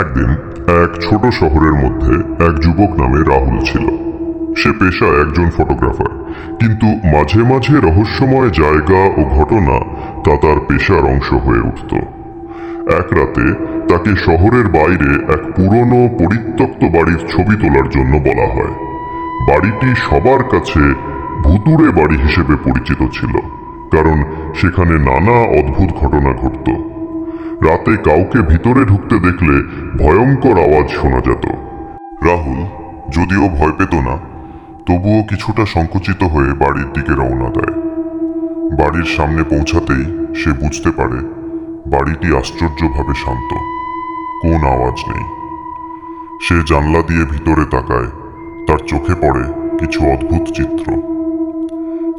একদিন এক ছোট শহরের মধ্যে এক যুবক নামে রাহুল ছিল। সে পেশা একজন ফটোগ্রাফার কিন্তু মাঝে মাঝে রহস্যময় জায়গা ও ঘটনা তা তার পেশার অংশ হয়ে উঠত। এক রাতে তাকে শহরের বাইরে এক পুরনো পরিত্যক্ত বাড়ির ছবি তোলার জন্য বলা হয়। বাড়িটি সবার কাছে ভুতুড়ে বাড়ি হিসেবে পরিচিত ছিল, কারণ সেখানে নানা অদ্ভুত ঘটনা ঘটত। রাতে কাউকে ভিতরে ঢুকতে দেখলে ভয়ঙ্কর আওয়াজ শোনা যেত। রাহুল, যদিও ভয় পেত না, তবুও কিছুটা সংকুচিত হয়ে বাড়ির দিকে রওনা দেয়। বাড়ির সামনে পৌঁছাতেই সে বুঝতে পারে বাড়িটি আশ্চর্যভাবে শান্ত। কোন আওয়াজ নেই। সে জানলা দিয়ে ভিতরে তাকায়, তার চোখে পড়ে কিছু অদ্ভুত চিত্র।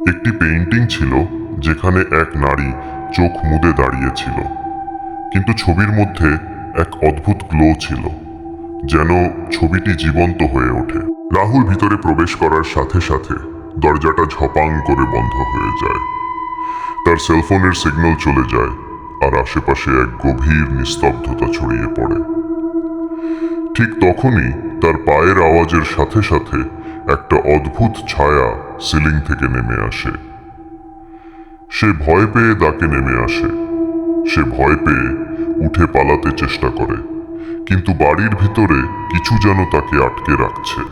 একটি পেইন্টিং ছিল যেখানে এক নারী চোখ মুদে দাঁড়িয়েছিল কিন্তু ছবির মধ্যে এক অদ্ভুত গ্লো ছিল, যেন ছবিটি জীবন্ত হয়ে ওঠে। রাহুল ভিতরে প্রবেশ করার সাথে সাথে দরজাটা ঝপাং করে বন্ধ হয়ে যায়। তার সেলফোনের সিগন্যাল চলে যায় আর আশেপাশে এক গভীর নিস্তব্ধতা ছড়িয়ে পড়ে। ঠিক তখনই তার পায়ের আওয়াজের সাথে সাথে একটা অদ্ভুত ছায়া সিলিং থেকে নেমে আসে। সে ভয় পেয়ে দাকে নেমে আসে। সে ভয় পেয়ে উঠে পালাতে চেষ্টা করে, কিন্তু বাড়ির ভিতরে কিছু যেন তাকে আটকে রাখছে।